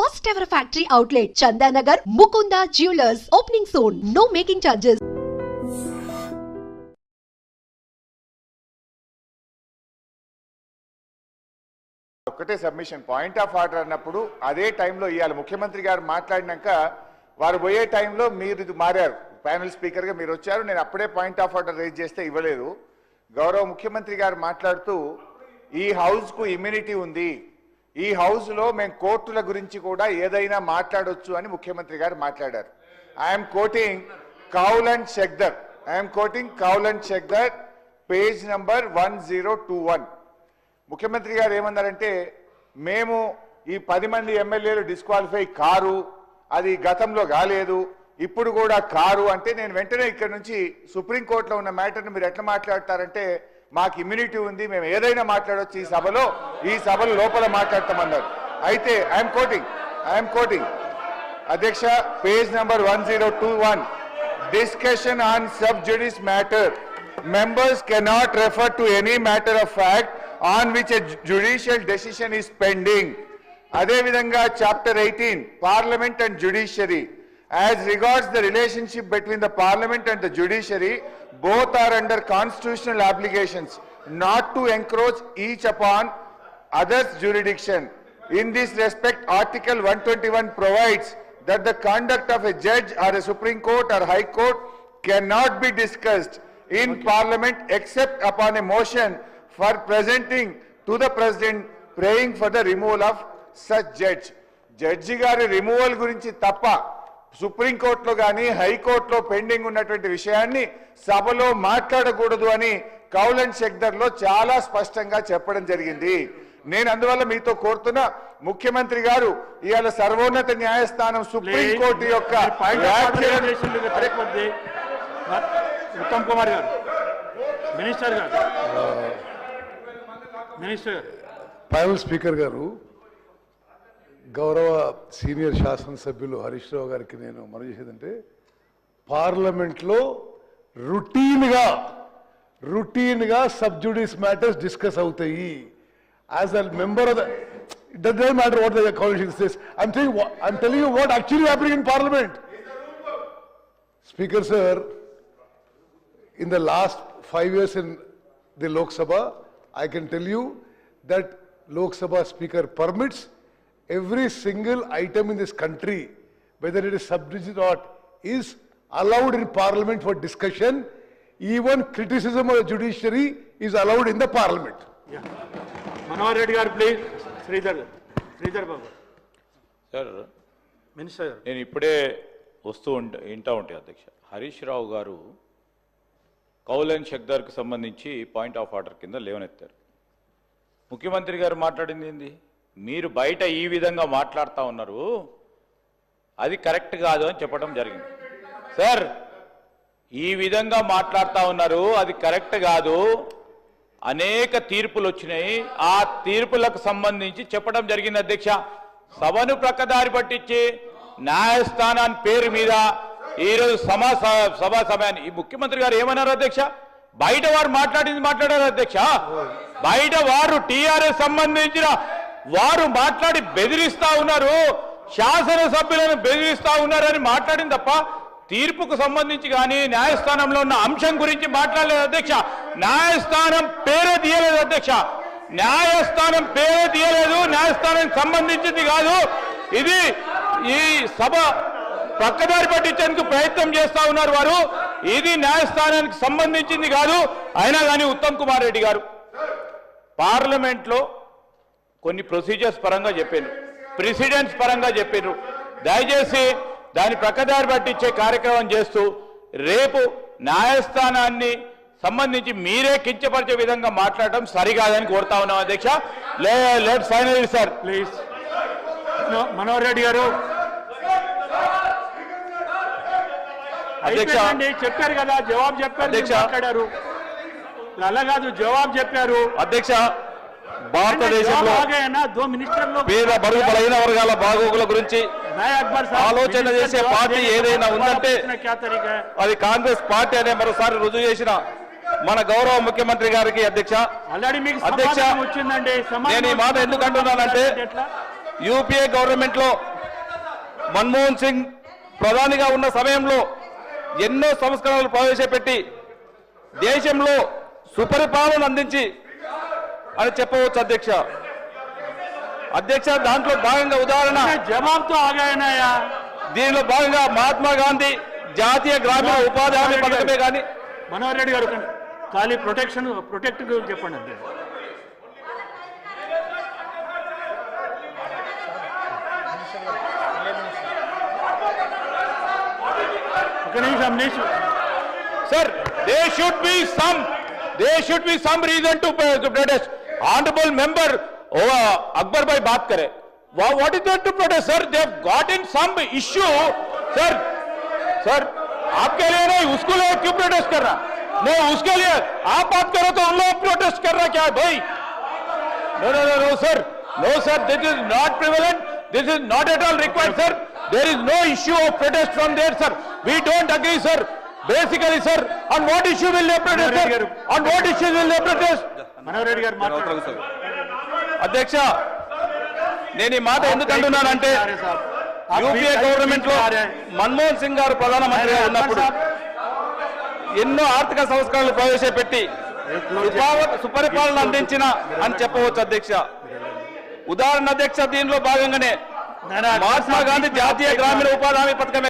First ever factory outlet Chandanagar Mukunda jewellers opening soon no making charges ఒక్కటే submission point of order అన్నప్పుడు అదే టైంలో ఇవాళ ముఖ్యమంత్రి గారు మాట్లాడినాక వారు పోయే టైంలో మీరు ఇది మారారు. ప్యానల్ స్పీకర్గా మీరు వచ్చారు. నేను అప్పుడే పాయింట్ ఆఫ్ ఆర్డర్ రేజ్ చేస్తే ఇవ్వలేదు. గౌరవ ముఖ్యమంత్రి గారు మాట్లాడుతూ ఈ హౌస్కు ఇమ్యూనిటీ ఉంది. ఈ హౌస్లో మేము కోర్టుల గురించి కూడా ఏదైనా మాట్లాడొచ్చు అని ముఖ్యమంత్రి గారు మాట్లాడారు. I am quoting Kaul and Shakdher I am quoting Kaul and Shakdher page number one zero two one. ముఖ్యమంత్రి గారు ఏమన్నారంటే మేము ఈ పది మంది ఎమ్మెల్యేలు డిస్క్వాలిఫై కారు అది గతంలో కాలేదు ఇప్పుడు కూడా కారు అంటే నేను వెంటనే ఇక్కడ నుంచి సుప్రీంకోర్టులో ఉన్న మ్యాటర్ని మీరు ఎట్లా మాట్లాడతారంటే మాకు ఇమ్యూనిటీ ఉంది మేము ఏదైనా మాట్లాడవచ్చు ఈ సభలో ఈ సభలో లోపల మాట్లాడతామన్నారు. అయితే ఐఎమ్ కోటింగ్ ఐఎమ్ కోటింగ్ అధ్యక్ష page number one zero two one discussion on sub judice matter Members cannot refer to any matter of fact on which a judicial decision is pending. అదేవిధంగా chapter eighteen Parliament and judiciary As regards the relationship between the parliament and the judiciary both are under constitutional applications not to encroach each upon others jurisdiction. In this respect, Article 121 provides that the conduct of a judge or a Supreme Court or High Court cannot be discussed in Parliament except upon a motion for presenting to the President praying for the removal of such judge. Judge గారి removal గురించి తప్ప సుప్రీంకోర్టులో కానీ హైకోర్టులో pending ఉన్నటువంటి విషయాన్ని సభలో మాట్లాడకూడదు అని కౌలన్ శక్దర్లో చాలా స్పష్టంగా చెప్పడం జరిగింది. నేను అందువల్ల మీతో కోరుతున్నా ముఖ్యమంత్రి గారు ఇవాళ సర్వోన్నత న్యాయస్థానం సుప్రీంకోర్టు యొక్క ఉత్తమ్ కుమార్ గారు మినిస్టర్ గారు మినిస్టర్. స్పీకర్ గారు గౌరవ సీనియర్ శాసనసభ్యులు హరీష్ రావు గారికి నేను మనం చేసేదంటే పార్లమెంట్లో రుటీన్గా రుటీన్గా సబ్జుడిస్ మ్యాటర్స్ డిస్కస్ అవుతాయి. As a member of the it matter what the I'm telling I'm telling you what actually happening in Parliament speaker sir in the last five years in the Lok Sabha I can tell you that Lok Sabha speaker permits every single item in this country, whether it is subdivision or not, is allowed in Parliament for discussion. Even criticism of the judiciary is allowed in the Parliament. Manohar Reddy గారు please Sridhar గారు Sridhar Babu sir minister గారు నేను ఇప్పుడే వస్తూ ఉంట వింటా ఉంటాయి అధ్యక్ష హరీష్ రావు గారు కౌలన్ షక్దార్కి సంబంధించి పాయింట్ ఆఫ్ ఆర్డర్ కింద లేవనెత్తారు ముఖ్యమంత్రి గారు మాట్లాడింది ఏంది మీరు బయట ఈ విధంగా మాట్లాడుతూ ఉన్నారు అది కరెక్ట్ కాదు అని చెప్పడం జరిగింది. సార్ ఈ విధంగా మాట్లాడుతూ ఉన్నారు అది కరెక్ట్ కాదు అనేక తీర్పులు వచ్చినాయి. ఆ తీర్పులకు సంబంధించి చెప్పడం జరిగింది అధ్యక్ష. సభను ప్రక్కదారి పట్టించి న్యాయస్థానాన్ని పేరు మీద ఈరోజు సమా సభా సమయాన్ని ఈ ముఖ్యమంత్రి గారు ఏమన్నారు అధ్యక్ష? బయట వారు మాట్లాడింది మాట్లాడారు అధ్యక్ష? బయట వారు టీఆర్ఎస్ సంబంధించిన వారు మాట్లాడి బెదిరిస్తా ఉన్నారు. శాసనసభ్యులను బెదిరిస్తా ఉన్నారని మాట్లాడింది తప్ప తీర్పుకు సంబంధించి కానీ న్యాయస్థానంలో ఉన్న అంశం గురించి మాట్లాడలేదు అధ్యక్ష. న్యాయస్థానం పేరే తీయలేదు అధ్యక్ష. న్యాయస్థానం పేరే తీయలేదు న్యాయస్థానానికి సంబంధించింది కాదు. ఇది ఈ సభ పక్కదారి పట్టించేందుకు ప్రయత్నం చేస్తా ఉన్నారు వారు. ఇది న్యాయస్థానానికి సంబంధించింది కాదు. అయినా కానీ ఉత్తమ్ కుమార్ రెడ్డి గారు పార్లమెంట్లో కొన్ని ప్రొసీజర్స్ పరంగా చెప్పారు ప్రెసిడెంట్స్ పరంగా చెప్పారు దయచేసి దాని ప్రక్కదారి పట్టించే కార్యక్రమం చేస్తూ రేపు న్యాయస్థానాన్ని సంబంధించి మీరే కించపరిచే విధంగా మాట్లాడటం సరికాదని కోరుతా ఉన్నాం అధ్యక్ష. Let final sir. Please. Manohar Reddy గారు. అధ్యక్ష. చెప్పారు కదా జవాబు చెప్పారు అధ్యక్ష. మాట్లాడారు. అలా కాదు జవాబు చెప్పారు. అధ్యక్ష భారతదేశంలో పేద బరువు బలైన వర్గాల బాగోగుల గురించి ఆలోచన చేసే పార్టీ ఏదైనా ఉందంటే అది కాంగ్రెస్ పార్టీ అనే మరోసారి రుజువు చేసిన మన గౌరవ ముఖ్యమంత్రి గారికి అధ్యక్ష. అధ్యక్ష నేను ఈ మాట ఎందుకు అంటున్నానంటే యూపీఏ గవర్నమెంట్లో మన్మోహన్ సింగ్ ప్రధానిగా ఉన్న సమయంలో ఎన్నో సంస్కరణలు ప్రవేశపెట్టి దేశంలో సుపరిపాలన అందించి అని చెప్పవచ్చు అధ్యక్ష. అధ్యక్ష దాంట్లో భాగంగా ఉదాహరణ. జవాబుతో ఆగాయనాయా దీనిలో భాగంగా మహాత్మా గాంధీ జాతీయ గ్రామీణ ఉపాధి హామీ పథకమే కానీ మనోహర్ రెడ్డి గారు ఖాళీ ప్రొటెక్షన్ ప్రొటెక్ట్ చెప్పండి అంతే. ఒక నిమిషం నిమిషం. Sir they should be some they should be some reason to protest Honorable member, oh, Akbar bhai baat kare. Wha- What is there to protest, sir? They have gotten some issue, sir. Sir, आपके लिए नहीं, उसको लिए क्यों protest कर रहा? नहीं, उसके लिए आप बात करो तो उन लोग प्रोटेस्ट कर रहा क्या है भाई? No, no, no, no, sir. No, sir, this is not prevalent. This is not at all required, sir. There is no issue of protest from there, sir. We don't agree, sir. Basically, sir, on what issue will they protest, sir? On what issue will they protest? Manohar Reddy గారు అధ్యక్ష నేను ఈ మాట ఎందుకు అంటున్నానంటే UPA గవర్నమెంట్లో మన్మోహన్ సింగ్ గారు ప్రధానమంత్రిగా ఉన్నప్పుడు ఎన్నో ఆర్థిక సంస్కరణలు ప్రవేశపెట్టి సుపా- సుపరిపాలన అందించిన అని చెప్పవచ్చు అధ్యక్ష. ఉదాహరణ అధ్యక్ష దీనిలో భాగంగానే మహాత్మా గాంధీ జాతీయ గ్రామీణ ఉపాధి హామీ పథకం